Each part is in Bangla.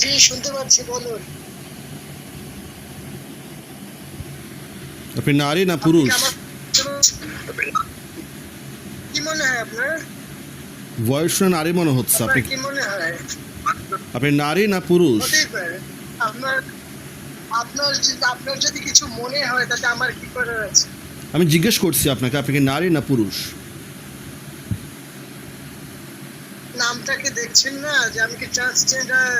জি শুনতে পাচ্ছি বলুন। আপনি নারী না পুরুষ? কি মনে হয় আপনার? শুনে নারী মনে হচ্ছে আপনি কি মনে হয়? আপনি নারী না পুরুষ? আপনার আপনার যদি আপনার যদি কিছু মনে হয় তাতে আমার কি করার আছে? আমি জিজ্ঞেস করছি আপনাকে আপনি কি নারী না পুরুষ? নামটাকে দেখছেন না যে আমি কি transgender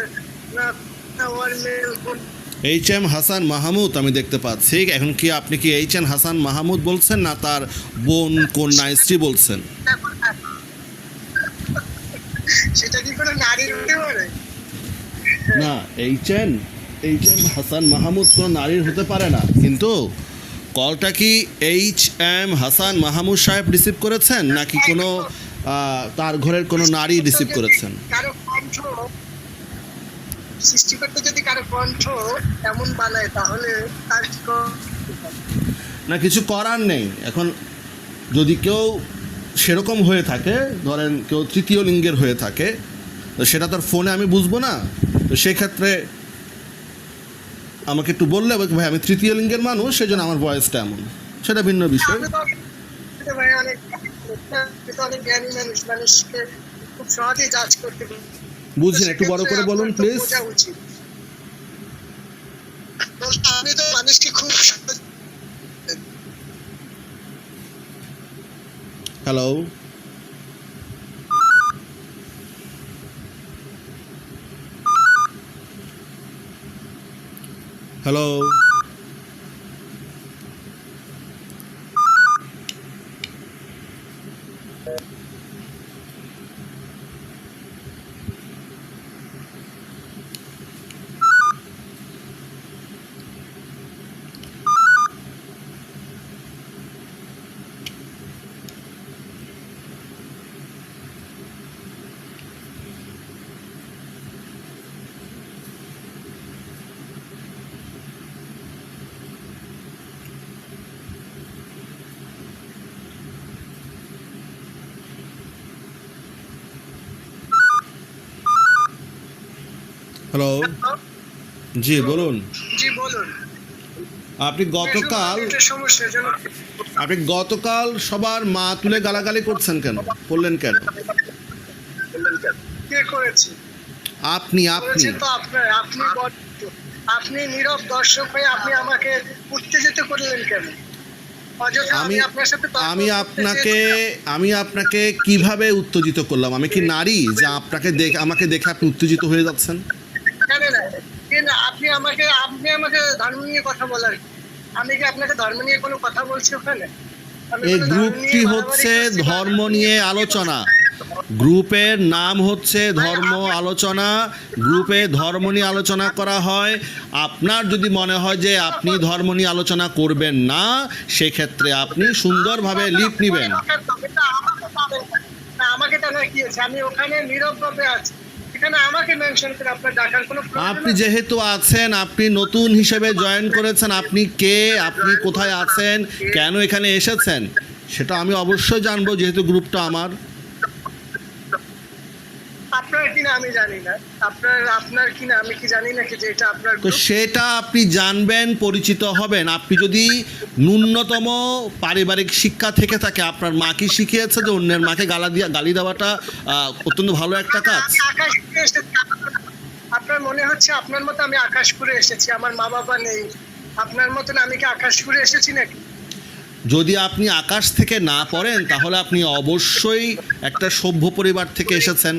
H M Hasan Mahmud আমি দেখতে পাচ্ছি। এখন কি আপনি কি এইচ এম হাসান মাহমুদ বলছেন না তার বোন কন্যা স্ত্রী বলছেন? সেটা কি কোনো নারীর হতে পারে? না H M H M Hasan Mahmud কোনো নারীর হতে পারে না। কিন্তু কলটা কি এইচ এম হাসান মাহমুদ সাহেব রিসিভ করেছেন নাকি কোনো তার ঘরের কোনো নারী রিসিভ করেছেন? সৃষ্টিকর্তা যদি কারও কণ্ঠ এমন বানায় তাহলে তার কি না কিছু করার নেই। এখন যদি কেউ সেরকম হয়ে থাকে ধরেন কেউ তৃতীয় লিঙ্গের হয়ে থাকে তো সেটা তার ফোনে আমি বুঝব না। তো সেক্ষেত্রে আমাকে একটু বললে ভাই আমি তৃতীয় লিঙ্গের মানুষ সেই জন্য আমার বয়সটা এমন। সেটা ভিন্ন বিষয়। অনেক অনেক জ্ঞানী মানুষ মানুষকে খুব সহজেই জাজ করতে পারি। বুঝছেন একটু বড় করে বলুন প্লিজ আমি তো মানুষকে খুব হ্যালো হ্যালো হ্যালো জি বলুন। জি বলুন। আপনি গতকাল আপনি গতকাল সবার মা তুলে গালাগালি করছেন কেন? করলেন কেন? কে করেছে? আপনি আপনি। আপনি আপনি নীরব দর্শক হয়ে আপনি আমাকে উত্তেজিত করলেন কেন? আমি আমি আপনার সাথে আমি আপনাকে আমি আপনাকে কীভাবে উত্তেজিত করলাম? আমি কি নারী? যে আপনাকে দেখে আমাকে দেখে আপনি উত্তেজিত হয়ে যাচ্ছেন? কেন না কেন আপনি আমাকে আপনি আমাকে ধর্ম নিয়ে কথা বলার আমি কি আপনাকে ধর্ম নিয়ে কোনো কথা বলছি ওখানে? এই গ্রুপটি হচ্ছে ধর্ম নিয়ে আলোচনা। গ্রুপের নাম হচ্ছে ধর্ম আলোচনা। গ্রুপে ধর্ম নিয়ে আলোচনা করা হয়। আপনার যদি মনে হয় যে আপনি ধর্ম নিয়ে আলোচনা করবেন না সেক্ষেত্রে আপনি সুন্দরভাবে লিপ নেবেন। আমাকে কি আমি ওখানে নীরবভাবে আছি। আপনি যেহেতু আছেন, আপনি নতুন হিসেবে জয়েন করেছেন, আপনি কে, আপনি কোথায় আছেন, কেন এখানে এসেছেন, সেটা আমি অবশ্যই জানব, যেহেতু গ্রুপটা আমার। আপনার কিনা আমি জানি না। আপনার আপনার কিনা আমি কি জানি নাকি যে এটা আপনার তো সেটা আপনি জানবেন পরিচিত হবেন। আপনি যদি ন্যূনতম পারিবারিক শিক্ষা থেকে থাকে আপনার মা কি শিখিয়েছে যে অন্যের মাকে গালা দিয়া গালি দেওয়াটা অত্যন্ত ভালো একটা কাজ? আকাশ আপনার মনে হচ্ছে আপনার মতো আমি আকাশপুরে এসেছি আমার মা বাবা নেই। আপনার মতন আমি কি আকাশপুরে এসেছি নাকি? যদি আপনি আকাশ থেকে না পড়েন তাহলে আপনি অবশ্যই একটা সভ্য পরিবার থেকে এসেছেন।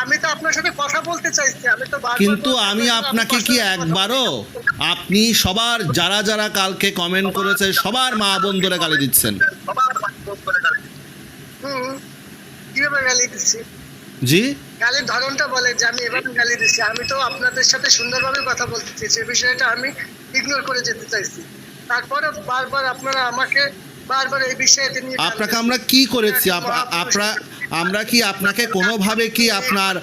আমি তো আপনার সাথে কথা বলতে চাইছি আমি তো কিন্তু আমি আপনাকে কি একবারও আপনি সবার যারা যারা কালকে কমেন্ট করেছে সবার মা বোন ধরে গালি দিচ্ছেন। কীভাবে গালি দিচ্ছি? জি? গালির ধরনটা বলে যে আমি এভাবে গালি দিচ্ছি। আমি তো আপনাদের সাথে সুন্দরভাবে কথা বলতে চেয়েছি এই বিষয়টা আমি ইগনোর করে যেতে চাইছি। তারপরে বারবার আপনারা আমাকে বারবার এই বিষয়তে নিয়ে আপনাকে আমরা কি করেছি? আপ- আপনারা আমরা কি আপনাকে কোনোভাবে কি আপনার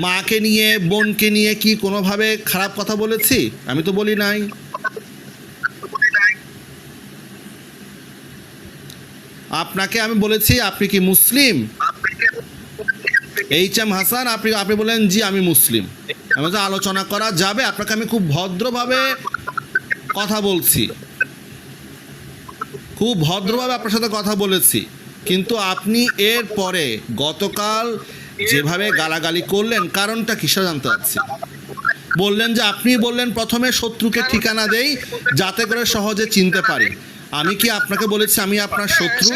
মাকে নিয়ে বোনকে নিয়ে কি কোনোভাবে খারাপ কথা বলেছি? আমি তো বলি নাই। আপনাকে আমি বলেছি আপনি কি মুসলিম? এইচ এম হাসান আপনি আপনি বলেন জি আমি মুসলিম। আমি বলছি, আলোচনা করা যাবে আপনাকে আমি খুব ভদ্রভাবে কথা বলছি। খুব ভদ্রভাবে আপনার সাথে কথা বলেছি। কিন্তু আপনি এর পরে গতকাল যেভাবে গালাগালি করলেন কারণটা কিসে জানতে পারছি? বললেন যে আপনি বললেন প্রথমে শত্রুকে ঠিকানা দেই যাতে করে সহজে চিনতে পারি। আমি কি আপনাকে বলেছি আমি আপনার শত্রু?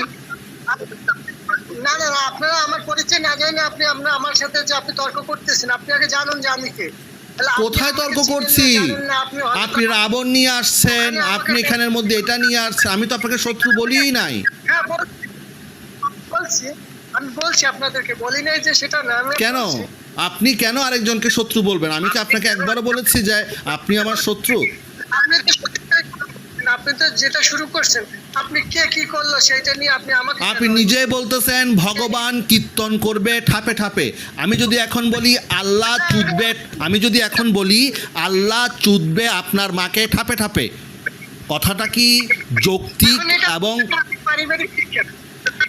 না না না আপনারা আমার পরিচয় না জানেন আপনি আমরা আমার সাথে যে আপনি তর্ক করতেছেন আপনি আগে জানুন যে আমি কে। কোথায় তর্ক করছি? আপনি রাবণ নিয়ে আসছেন আপনি এখানের মধ্যে এটা নিয়ে আসছেন আমি তো আপনাকে শত্রু বলিই নাই। বলছি আমি বলছি আপনাদেরকে বলি নাই যে সেটা না কেন? আপনি কেন আরেকজনকে শত্রু বলবেন? আমি কি আপনাকে একবারও বলেছি যে আপনি আমার শত্রু? আপনি তো আপনি তো যেটা শুরু করছেন আপনি কে কি করল সেটা নিয়ে আপনি আমাকে আপনি নিজেই বলতেছেন ভগবান কীর্তন করবে ঠাপে ঠাপে। আমি যদি এখন বলি আল্লাহ চুদবে আমি যদি এখন বলি আল্লাহ চুদবে আপনার মাকে ঠাপে ঠাপে। কথাটা কি যৌক্তিক এবং পারিবারিক শিক্ষা।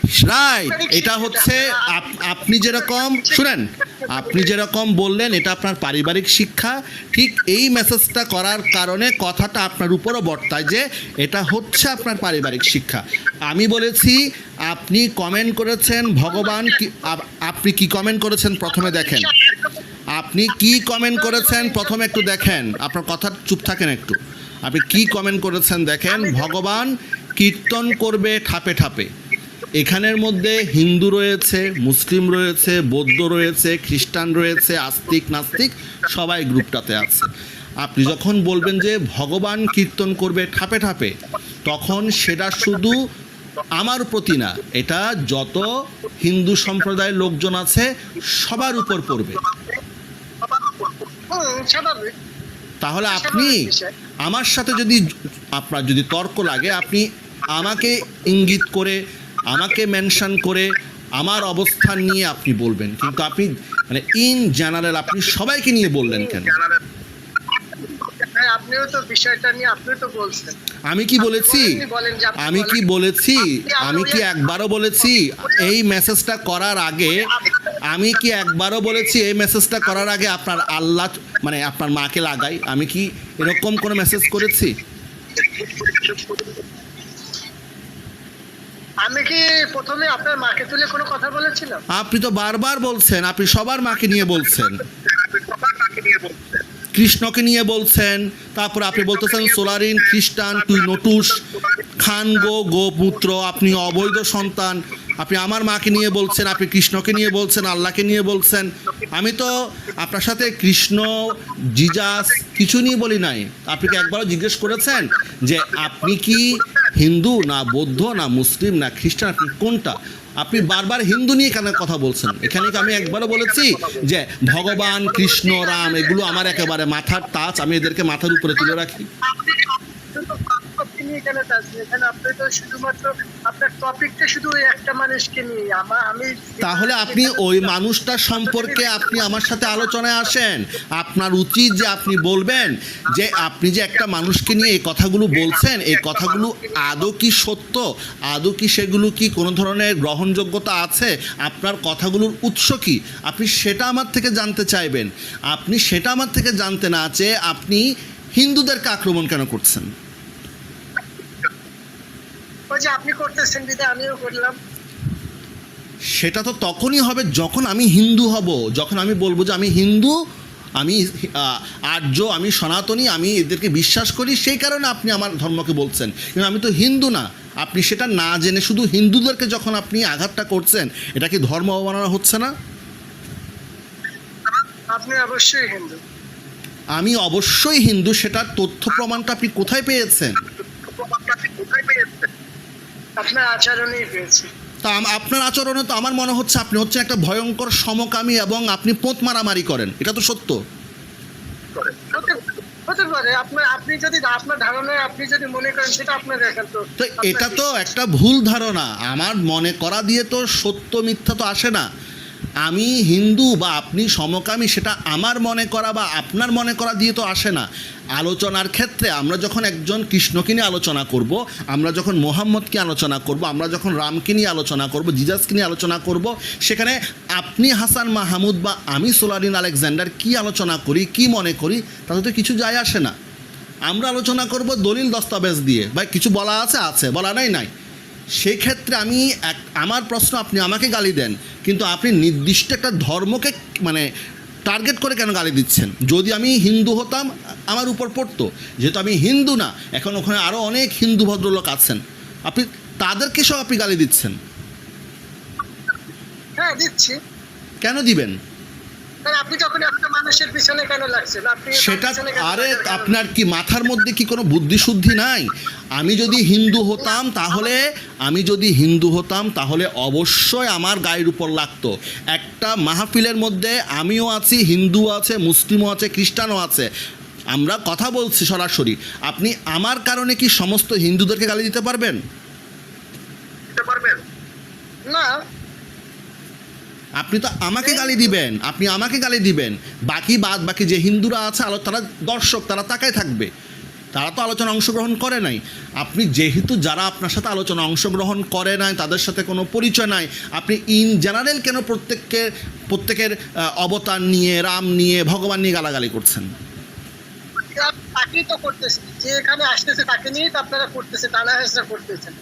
রাইট এটা হচ্ছে আপ- আপনি যেরকম, শুনেন, আপনি যেরকম বললেন, এটা আপনার পারিবারিক শিক্ষা, ঠিক এই মেসেজটা করার কারণে কথাটা আপনার উপরও বর্তায় যে এটা হচ্ছে আপনার পারিবারিক শিক্ষা। আমি বলেছি, আপনি কমেন্ট করেছেন, ভগবান কি, আপ- আপনি কি কমেন্ট করেছেন? প্রথমে দেখেন। আপনি কি কমেন্ট করেছেন? প্রথমে একটু দেখেন। আপনার কথা চুপ থাকেন একটু। আপনি কি কমেন্ট করেছেন? দেখেন, ভগবান কীর্তন করবে ঠাপে ঠাপে। এখানের মধ্যে হিন্দু রয়েছে মুসলিম রয়েছে বৌদ্ধ রয়েছে খ্রিস্টান রয়েছে আস্তিক নাস্তিক সবাই গ্রুপটাতে আছে। আপনি যখন বলবেন যে ভগবান কীর্তন করবে ঠাপে ঠাপে তখন সেটা শুধু আমার প্রতি না এটা যত হিন্দু সম্প্রদায়ের লোকজন আছে সবার উপর পড়বে। তাহলে আপনি আমার সাথে যদি আপনার যদি তর্ক লাগে আপনি আমাকে ইঙ্গিত করে আমাকে মেনশন করে আমার অবস্থান নিয়ে আপনি বলবেন। কিন্তু আপনি মানে ইন জেনারেল আপনি সবাইকে নিয়ে বললেন কেন? হ্যাঁ আমি কি বলেছি? আমি কি বলেছি? আমি কি একবারও বলেছি? এই মেসেজটা করার আগে আমি কি একবারও বলেছি এই মেসেজটা করার আগে আপনার আল্লাহ মানে আপনার মাকে লাগাই? আমি কি এরকম কোনো মেসেজ করেছি? আমি কি প্রথমে আপনার মাকে তুলে কোনো কথা বলেছিলাম? আপনি তো বারবার বলছেন আপনি সবার মাকে নিয়ে বলছেন। কৃষ্ণকে নিয়ে বলছেন তারপর আপনি বলতেছেন সোলারিন খ্রিস্টান তুই নটুস খান গো গোপুত্র আপনি অবৈধ সন্তান। আপনি আমার মাকে নিয়ে বলছেন আপনি কৃষ্ণকে নিয়ে বলছেন আল্লাহকে নিয়ে বলছেন। আমি তো আপনার সাথে কৃষ্ণ জিজাস কিছু নিয়ে বলি নাই। আপনি কি একবারও জিজ্ঞেস করেছেন যে আপনি কি হিন্দু না বৌদ্ধ, না মুসলিম, না খ্রিস্টান, আপনি কোনটা? আপনি বারবার হিন্দু নিয়ে কেন কথা বলছেন? এখানে কি আমি একবারও বলেছি যে ভগবান, কৃষ্ণ, রাম, এগুলো আমার একেবারে মাথার তাজ, আমি এদেরকে মাথার উপরে তুলে রাখি। আপনি এখানে আছেন এখানে আপনি তো শুধুমাত্র আপনার টপিকটা শুধু ওই একটা মানুষকে নিয়ে। আমার আমি তাহলে আপনি ওই মানুষটার সম্পর্কে আপনি আমার সাথে আলোচনায় আসেন। আপনার উচিত যে আপনি বলবেন যে আপনি যে একটা মানুষকে নিয়ে এই কথাগুলো বলছেন এই কথাগুলো আদৌ কি সত্য? আদৌ কি সেগুলো কি কোনো ধরনের গ্রহণযোগ্যতা আছে? আপনার কথাগুলোর উৎস কি? আপনি সেটা আমার থেকে জানতে চাইবেন। আপনি সেটা আমার থেকে জানতে না চেয়ে আপনি হিন্দুদেরকে আক্রমণ কেন করছেন? যে আপনি করতেছেন দিদি আমিও করলাম। সেটা তো তখনই হবে যখন আমি হিন্দু হব যখন আমি বলব যে আমি হিন্দু আমি আর্য আমি সনাতনী আমি এদেরকে বিশ্বাস করি সেই কারণে আপনি আমার ধর্মকে বলছেন। কিন্তু আমি তো হিন্দু না। আপনি সেটা না জেনে শুধু হিন্দুদেরকে যখন আপনি আঘাতটা করছেন এটা কি ধর্ম অবমাননা হচ্ছে না? আপনি অবশ্যই হিন্দু। আমি অবশ্যই হিন্দু সেটার তথ্য প্রমাণটা আপনি কোথায় পেয়েছেন? আপনার আচরণেই পেয়েছি। তো আপনার আচরণে তো আমার মনে হচ্ছে আপনি হচ্ছেন একটা ভয়ঙ্কর সমকামী এবং আপনি পোঁত মারামারি করেন। এটা তো সত্য। হতে হতে পারে। আপনার আপনি যদি আপনার ধারণায় আপনি যদি মনে করেন সেটা আপনার দেখেন তো তো এটা তো একটা ভুল ধারণা। আমার মনে করা দিয়ে তো সত্য মিথ্যা তো আসে না। আমি হিন্দু বা আপনি সমকামী, সেটা আমার মনে করা বা আপনার মনে করা দিয়ে তো আসে না। আলোচনার ক্ষেত্রে আমরা যখন একজন কৃষ্ণকে নিয়ে আলোচনা করব, আমরা যখন মোহাম্মদকে আলোচনা করব, আমরা যখন রামকে নিয়ে আলোচনা করব, জিজাসকে নিয়ে আলোচনা করব, সেখানে আপনি হাসান মাহমুদ বা আমি সোলারিন আলেকজান্ডার কি আলোচনা করি, কি মনে করি, তাতে তো কিছু যায় আসে না। আমরা আলোচনা করব দলিল দস্তাবেজ দিয়ে। বা কিছু বলা আছে? আছে। বলা নাই নাই? সেক্ষেত্রে আমি এক আমার প্রশ্ন আপনি আমাকে গালি দেন কিন্তু আপনি নির্দিষ্ট একটা ধর্মকে মানে টার্গেট করে কেন গালি দিচ্ছেন? যদি আমি হিন্দু হতাম আমার উপর পড়তো। যেহেতু আমি হিন্দু না এখন ওখানে আরও অনেক হিন্দু ভদ্রলোক আছেন। আপনি তাদেরকে সব আপনি গালি দিচ্ছেন? হ্যাঁ দিচ্ছি। কেন দিবেন? আপনি যখন একটা মানুষের পিছনে কেন লাগছেন? আপনি সেটা আরে আপনার কি মাথার মধ্যে কি কোনো বুদ্ধিশুদ্ধি নাই? আমি যদি হিন্দু হতাম তাহলে আমি যদি হিন্দু হতাম তাহলে অবশ্যই আমার গায়ের উপর লাগতো। একটা মাহফিলের মধ্যে আমিও আছি হিন্দু আছে মুসলিমও আছে খ্রিস্টানও আছে। আমরা কথা বলছি সরাসরি। আপনি আমার কারণে কি সমস্ত হিন্দুদেরকে গালি দিতে পারবেন? দিতে পারবেন? না। আপনি তো আমাকে গালি দিবেন, আপনি আমাকে গালি দিবেন। বাকি বাদ বাকি যে হিন্দুরা আছে, আলো তারা দর্শক, তারা তাকায় থাকবে। তারা তো আলোচনা অংশগ্রহণ করে নাই। আপনি যেহেতু যারা আপনার সাথে আলোচনা অংশগ্রহণ করে নাই, তাদের সাথে কোনো পরিচয় নাই, আপনি ইন জেনারেল কেন প্রত্যেককে, প্রত্যেকের অবতার নিয়ে, রাম নিয়ে, ভগবান নিয়ে গালাগালি করছেন? তাকেই তো করতেছে। যে এখানে আসতেছে তাকে নিয়েই তো আপনারা করতেছে হেসরা করতেছেন।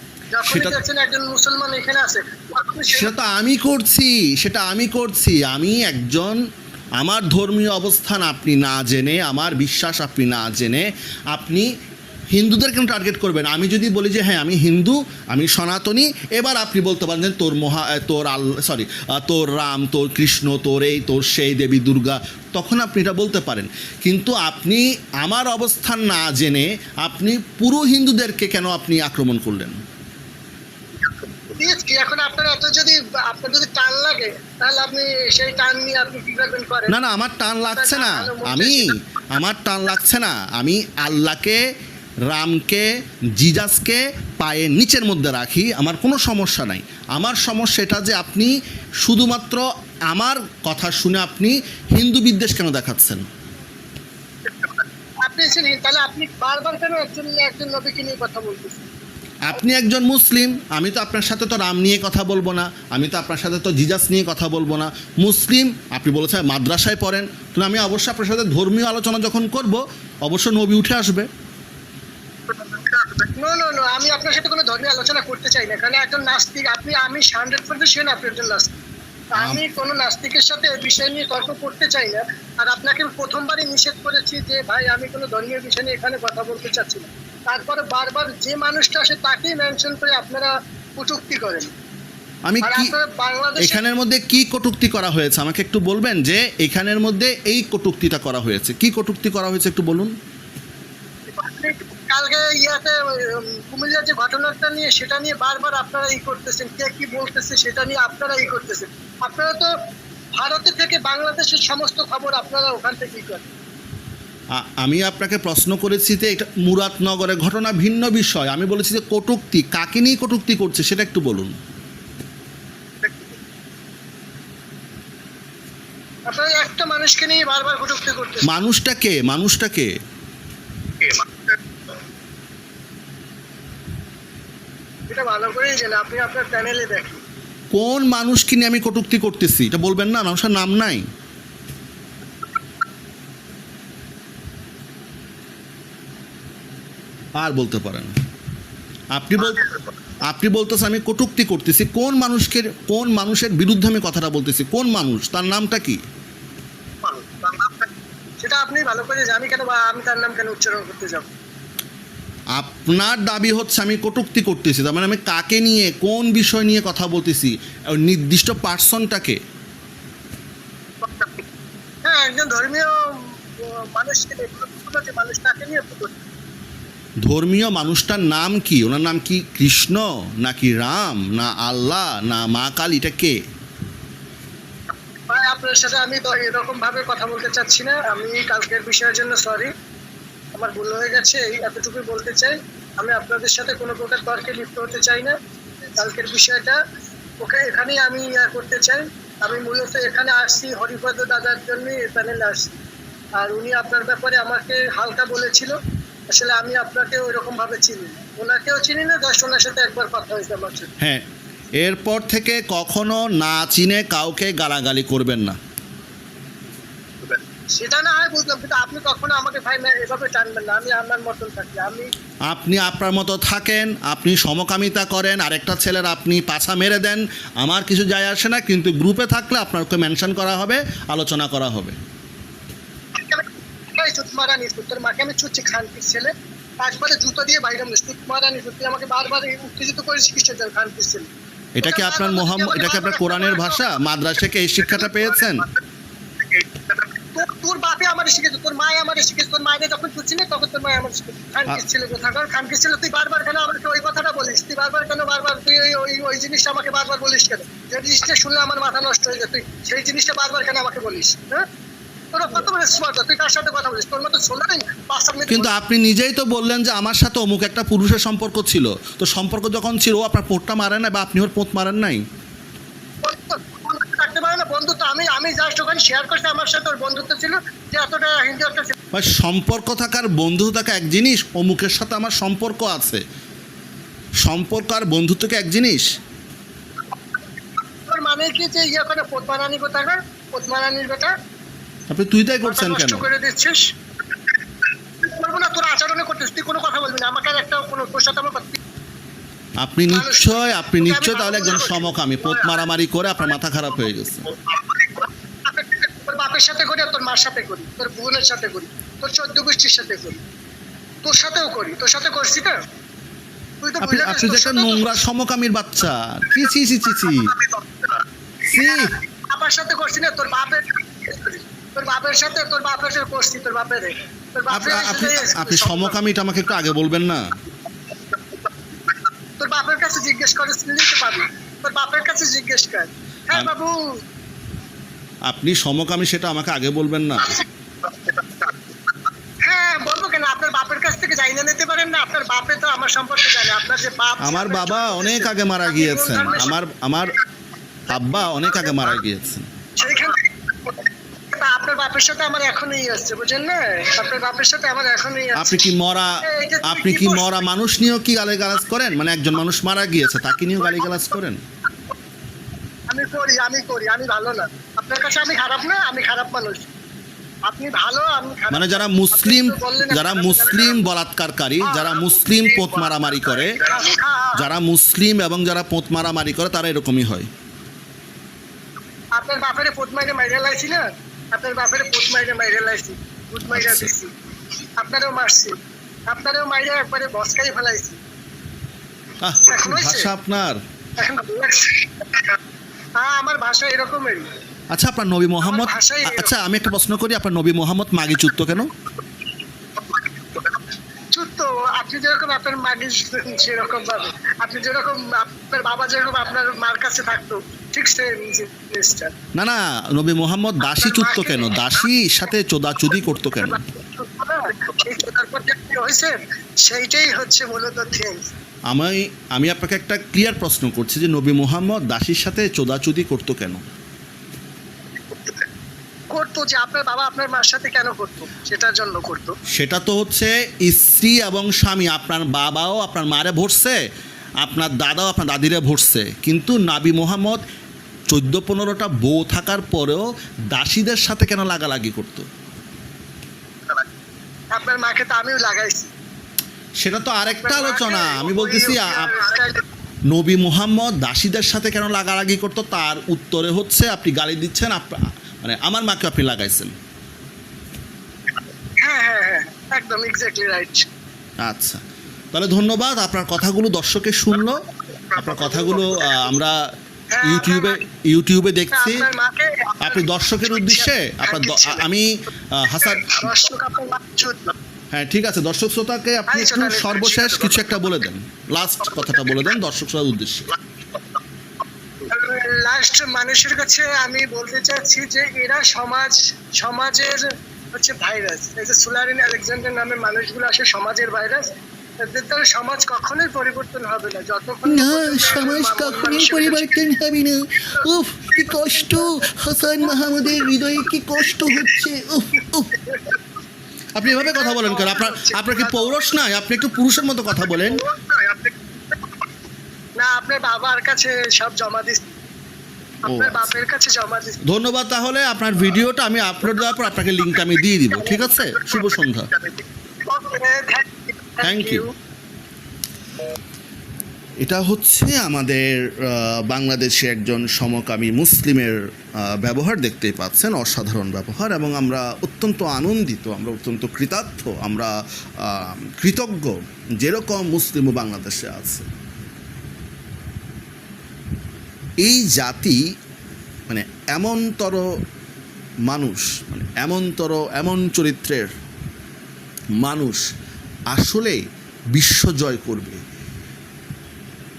সেটা- একজন মুসলমান এখানে আছে। তখনই সে- সেটা তো আমি করছি সেটা আমি করছি। আমি একজন আমার ধর্মীয় অবস্থান আপনি না জেনে আমার বিশ্বাস আপনি না জেনে আপনি হিন্দুদের কেন টার্গেট করবেন। আমি যদি বলি যে হ্যাঁ আমি হিন্দু আমি সনাতনী এবার আপনি বলতে পারেন যে তোর মহা তোর আল সরি তোর রাম তোর কৃষ্ণ তোর এই তোর সেই দেবী দুর্গা তখন আপনি এটা বলতে পারেন। কিন্তু আপনি আমার অবস্থান না জেনে আপনি পুরো হিন্দুদেরকে কেন আপনি আক্রমণ করলেন? এখন আপনার এত যদি আপনার যদি টান লাগে তাহলে আপনি সেই টান নিয়ে আপনি কি করবেন করেন? না না আমার টান লাগছে না। আমি আমার টান লাগছে না। আমি আল্লাহকে রামকে জিজাসকে পায়ের নিচের মধ্যে রাখি আমার কোনো সমস্যা নাই। আমার সমস্যা এটা যে আপনি শুধুমাত্র আমার কথা শুনে আপনি হিন্দু বিদ্বেষ কেন দেখাচ্ছেন? আপনি তাহলে আপনি বারবার কেন একজন একজন নবীকে নিয়ে কথা বলতেছেন? আপনি একজন মুসলিম আমি তো আপনার সাথে তো রাম নিয়ে কথা বলব না আমি তো আপনার সাথে তো জিজাস নিয়ে কথা বলব না। মুসলিম আপনি বলেছেন মাদ্রাসায় পড়েন তো আমি অবশ্যই আপনার সাথে ধর্মীয় আলোচনা যখন করব অবশ্য নবী উঠে আসবে। নো নো নো আমি আপনার সাথে কোনো ধর্মীয় আলোচনা করতে চাই না কারণ একজন নাস্তিক আপনি আমি হান্ড্রেড পার্সেন্ট আপনি একজন নাস্তিক। আমি কোনো নাস্তিকের সাথে এই বিষয় নিয়ে তর্ক করতে চাই না আর আপনাকে প্রথমবারই নিষেধ করেছি যে ভাই আমি কোনো ধর্মীয় বিষয় নিয়ে এখানে কথা বলতে চাচ্ছি না। তারপরে বারবার যে মানুষটা আসে তাকেই মেনশন করে আপনারা কটুক্তি করেন। আমি কি এখানের মধ্যে কি কটুক্তি করা হয়েছে? আমাকে একটু বলবেন যে এখানের মধ্যে এই কটুক্তিটা করা হয়েছে। কি কটুক্তি করা হয়েছে একটু বলুন। কালকে ইয়াতে কুমিল্লার যে ঘটনাটা নিয়ে সেটা নিয়ে বারবার আপনারা ই করতেছেন। কে কি বলতেছে সেটা নিয়ে আপনারা ই করতেছেন। আপনারা তো ভারতে থেকে বাংলাদেশের সমস্ত খবর আপনারা ওখান থেকে ই করেন। আমি আপনাকে প্রশ্ন করেছি যে এটা মুরাদনগরের ঘটনা ভিন্ন বিষয়। আমি বলেছি যে কটুক্তি কাকে নিয়ে কটুক্তি করছে সেটা একটু বলুন। একটা মানুষকে নিয়ে বারবার কটুক্তি করতেছেন। মানুষটা কে? মানুষটা কে? এটা ভালো করেই জানেন আপনি আপনার চ্যানেলে দেখেন। কোন মানুষকে নিয়ে আমি কটুক্তি করতেছি? এটা বলবেন না মানুষের নাম নাই। আর বলতে পারেন আপনি বল আপনি বলতেছেন আমি কটুক্তি করতেছি। কোন মানুষকে কোন মানুষের বিরুদ্ধে আমি কথাটা বলতেছি? কোন মানুষ? তার নামটা কি? সেটা আপনি ভালো করে জানি কেন বা আমি তার নাম কেন উচ্চারণ করতে যাব? আপনার দাবি হচ্ছে আমি কটুক্তি করতেছি। তার মানে আমি কাকে নিয়ে কোন বিষয় নিয়ে কথা বলতেছি? নির্দিষ্ট পার্সনটাকে। হ্যাঁ একজন ধর্মীয় মানুষকে মানুষ তাকে নিয়ে। ধর্মীয় মানুষটার নাম কি? ওনার নাম কি কৃষ্ণ, নাকি রাম, না আল্লাহ, না মা কালী? এটা কে? আপনার সাথে আমি এরকম ভাবে কথা বলতে চাচ্ছি না। আমি কালকের বিষয়ের জন্য সরি আমার ভুল হয়ে গেছে, এই এতটুকুই বলতে চাই। আমি আপনাদের সাথে কোনো প্রকার তর্কে লিপ্ত হতে চাই না। কালকের বিষয়টা, ওকে, এখানেই আমি ইয়া করতে চাই। আমি মূলত এখানে আসছি হরিপদ দাদার জন্য প্যানেলে আসছি। আর উনি আপনার ব্যাপারে আমাকে হালকা বলেছিল। আসলে আমি আপনাকে ওইরকম ভাবে চিনি ওনাকেও চিনি না জাস্ট ওনার সাথে একবার কথা হয়েছে আমার সাথে। হ্যাঁ এরপর থেকে কখনো না চিনে কাউকে গালাগালি করবেন না। সেটা না হয় বুঝলাম কিন্তু আপনি কখনো আমাকে ভাই না এভাবে টানবেন না আমি আমার মতন থাকি। আমি আপনি আপনার মতো থাকেন আপনি সমকামিতা করেন আরেকটা ছেলের আপনি পাছা মেরে দেন আমার কিছু যায় আসে না কিন্তু গ্রুপে থাকলে আপনাকে মেনশন করা হবে আলোচনা করা হবে। এই চুত মারা নিস তোর মাকে আমি চুচ্ছি খানপির ছেলে। একবারে জুতো দিয়ে বাইরে নিস চুত মারা নিস তুই আমাকে বারবার উত্তেজিত করেছিস কিসের জন্য খানপির ছেলে? এটা কি আপনার মোহাম্মদ এটা কি আপনার কোরআনের ভাষা? মাদ্রাসা থেকে এই শিক্ষাটা পেয়েছেন? তোর- বাপে আমার শিখেছে তোর মায়ে আমার শিখেছে তোর মায়ের যখন চুচ্ছি না তখন তোর মায়ে আমার শিখেছে। খানপির ছেলে কোথাকার? খানপির ছেলে তুই বারবার কেন আমাকে ওই কথাটা বলিস? তুই বারবার কেন বারবার তুই ওই ওই ওই জিনিসটা আমাকে বারবার বলিস কেন? যে জিনিসটা শুনলে আমার মাথা নষ্ট হয়ে যায় তুই সেই জিনিসটা বারবার কেন আমাকে বলিস? হ্যাঁ? তোর কত বড় স্মার্ট তুই কার সাথে কথা বলিস? তোর মতো শোনা নেই পাঁচ সাত মিনিট কিন্তু আপনি নিজেই তো বললেন যে আমার সাথে অমুক একটা পুরুষের সম্পর্ক ছিল। তো সম্পর্ক যখন ছিল ও আপনার পোটটা মারেন না বা আপনি ওর পোত মারেন নাই? থাকতে পারে না বন্ধুত্ব আমি আমি জাস্ট ওখানে শেয়ার করছি আমার সাথে ওর বন্ধুত্ব ছিল যে এতটা হিন্দু একটা সম্পর্ক থাকার বন্ধু থাকা এক জিনিস অমুকের সাথে আমার সম্পর্ক আছে। সম্পর্ক আর বন্ধুত্ব কি এক জিনিস? মানে কি যে ইয়ে করে পদ্মারানী কোথাকার? পদ্মারানীর বেটা? আপনি তুই তাই করছেন কেন? করে দিচ্ছিস? বলব না তোর আচরণে করছিস তুই কোনো কথা বলবি না আমাকে একটা কোনো তোর সাথে আমার আপনি নিশ্চয় আপনি নিশ্চয় তাহলে একজন সমকামী পোত মারামারি করে আপনার মাথা খারাপ হয়ে গেছে। তোর বাপের সাথে করি তোর মার সাথে করি তোর বোনের সাথে করি তোর চোদ্দ গোষ্ঠীর সাথে করি তোর সাথেও করি তোর সাথে করছি তো। তুই আপনি আপনি যে একটা নোংরা সমকামীর বাচ্চা। চি চি চি চি চি সাথে করছি না। তোর বাপের তোর বাপের সাথে তোর বাপের সাথে করছি তোর বাপের তোর বাপের আপ- আপনি আপনি সমকামীটা আমাকে একটু আগে বলবেন না। তোর বাপের কাছে জিজ্ঞেস করে তোর বাপের কাছে জিজ্ঞেস কর। হ্যাঁ বাবু। আপনি সমকামী সেটা আমাকে আগে বলবেন না। হ্যাঁ বলব কেন? আপনার বাপের কাছ থেকে নিতে পারেন না। আপনার বাপে তো আমার সম্পর্কে জানে। আপনার যে বাপ আমার বাবা অনেক আগে মারা গিয়েছেন। আমার আমার আব্বা অনেক আগে মারা গিয়েছেন। সেইখান আপনার বাপের সাথে আমার এখনই আসছে বুঝলেন না? আপনার বাপের সাথে আমার এখনই আপনি কি মরা আপনি কি মরা মানুষ নিয়েও কি করেন? মানে একজন মানুষ মারা গিয়েছে তাকে নিয়েও করেন? আমি করি আমি করি আমি ভালো না। আপনার কাছে আমি খারাপ না আমি খারাপ মানুষ। আপনি ভালো আমি মানে যারা মুসলিম যারা মুসলিম বলাৎকারকারী যারা মুসলিম পোত মারামারি করে হ্যাঁ, যারা মুসলিম এবং যারা পোত মারামারি করে তারা এরকমই হয়। আপনার বাপের পোত মাইরে মাইরে লাইছি না? আপনার বাপের পোত মাইরে মাইরে লাইছি পোত মাইরে আচ্ছা। দিছি। আপনারও মারছি আপনারও মাইরে একবারে বসকাই ফেলাইছি? ভাষা আপনার? আমার ভাষা এরকমেরই। আচ্ছা আপনার নবী মোহাম্মদ আচ্ছা আমি একটা প্রশ্ন করি আপনার নবী মোহাম্মদ মাগি চুত্ত কেন? চুপ তো আপনি যেরকম আপনার মাগি সেরকম ভাবে আপনি যেরকম আপনার বাবা যেরকম আপনার মার কাছে থাকতো না না নবী মোহাম্মদ দাসী চুত্ত কেন? দাসীর সাথে চোদাচুদি করতো কেন? যে সেইটাই হচ্ছে মূলত থিম আমি আমি আপনাকে একটা ক্লিয়ার প্রশ্ন করছি যে নবী মোহাম্মদ দাসীর সাথে চোদাচুদি করতো কেন? করতো যে আপনার বাবা আপনার মার সাথে কেন করতো? সেটার জন্য করতো। সেটা তো হচ্ছে স্ত্রী এবং স্বামী আপনার বাবাও আপনার মারে ভরছে আপনার দাদাও আপনার দাদিরে ভরছে। কিন্তু নাবি মোহাম্মদ চোদ্দ পনেরোটা বউ থাকার পরেও দাসীদের সাথে কেন লাগালাগি করতো? আপনার মাকে তো আমিও লাগাইছি। সেটা তো আরেকটা আলোচনা। আমি বলতেছি নবী মোহাম্মদ দাসীদের সাথে কেন লাগালাগি করতো? তার উত্তরে হচ্ছে আপনি গালি দিচ্ছেন মানে আমার মাকে আপনি লাগাইছেন। হ্যাঁ হ্যাঁ হ্যাঁ একদম এক্স্যাক্টলি রাইট আচ্ছা। তাহলে ধন্যবাদ আপনার কথাগুলো দর্শকে শুনলো। আপনার কথাগুলো আমরা ইউটিউবে ইউটিউবে দেখছি আপনি দর্শকের উদ্দেশ্যে আপনার আমি হাসান হ্যাঁ ঠিক আছে দর্শক শ্রোতাকে আপনি একটু সর্বশেষ কিছু একটা বলে দেন লাস্ট কথাটা বলে দেন দর্শক শ্রোতার উদ্দেশ্যে। লাস্ট মানুষের কাছে আমি বলতে চাচ্ছি যে এরা সমাজ সমাজের হচ্ছে ভাইরাস এই যে সুলারিন আলেকজান্ডার নামে মানুষগুলো আসে সমাজের ভাইরাস এদের দ্বারা সমাজ কখনোই পরিবর্তন হবে না। যতক্ষণ না সমাজ কখনোই পরিবর্তন হবে না। উফ কি কষ্ট। হাসান মাহমুদের হৃদয়ে কি কষ্ট হচ্ছে। উফ উফ। আপনি এভাবে কথা বলেন কেন? আপনার আপনার কি পৌরষ নাই? আপনি একটু পুরুষের মতো কথা বলেন। না আপনার বাবার কাছে সব জমা দিস আচ্ছা। জমা দিস ধন্যবাদ তাহলে। আপনার ভিডিওটা আমি আপলোড দেওয়ার পর আপনাকে লিঙ্কটা আমি দিয়ে দিব ঠিক আছে? শুভ সন্ধ্যা। Thank ইউ এটা হচ্ছে আমাদের বাংলাদেশে একজন সমকামী মুসলিমের ব্যবহার দেখতেই পাচ্ছেন অসাধারণ ব্যবহার এবং আমরা অত্যন্ত আনন্দিত আমরা অত্যন্ত কৃতার্থ আমরা কৃতজ্ঞ যেরকম মুসলিমও বাংলাদেশে আছে। এই জাতি মানে এমনতর মানুষ মানে এমনতর এমন চরিত্রের মানুষ আসলে বিশ্ব জয় করবে।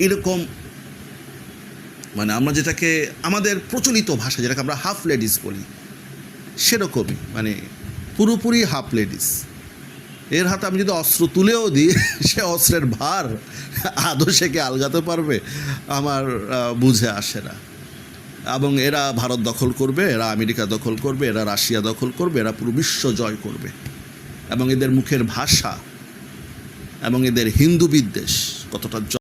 এরকম মানে আমরা যেটাকে আমাদের প্রচলিত ভাষা যেটাকে আমরা হাফ লেডিস বলি, সেরকমই মানে পুরোপুরি হাফ লেডিস। এর হাতে আমি যদি অস্ত্র তুলেও দিই, সে অস্ত্রের ভার আদৌ সে কি আলগাতে পারবে? আমার বুঝে আসে না। এবং এরা ভারত দখল করবে, এরা আমেরিকা দখল করবে, এরা রাশিয়া দখল করবে, এরা পুরো বিশ্ব জয় করবে। এবং এদের মুখের ভাষা এবং এদের হিন্দু বিদ্বেষ কতটা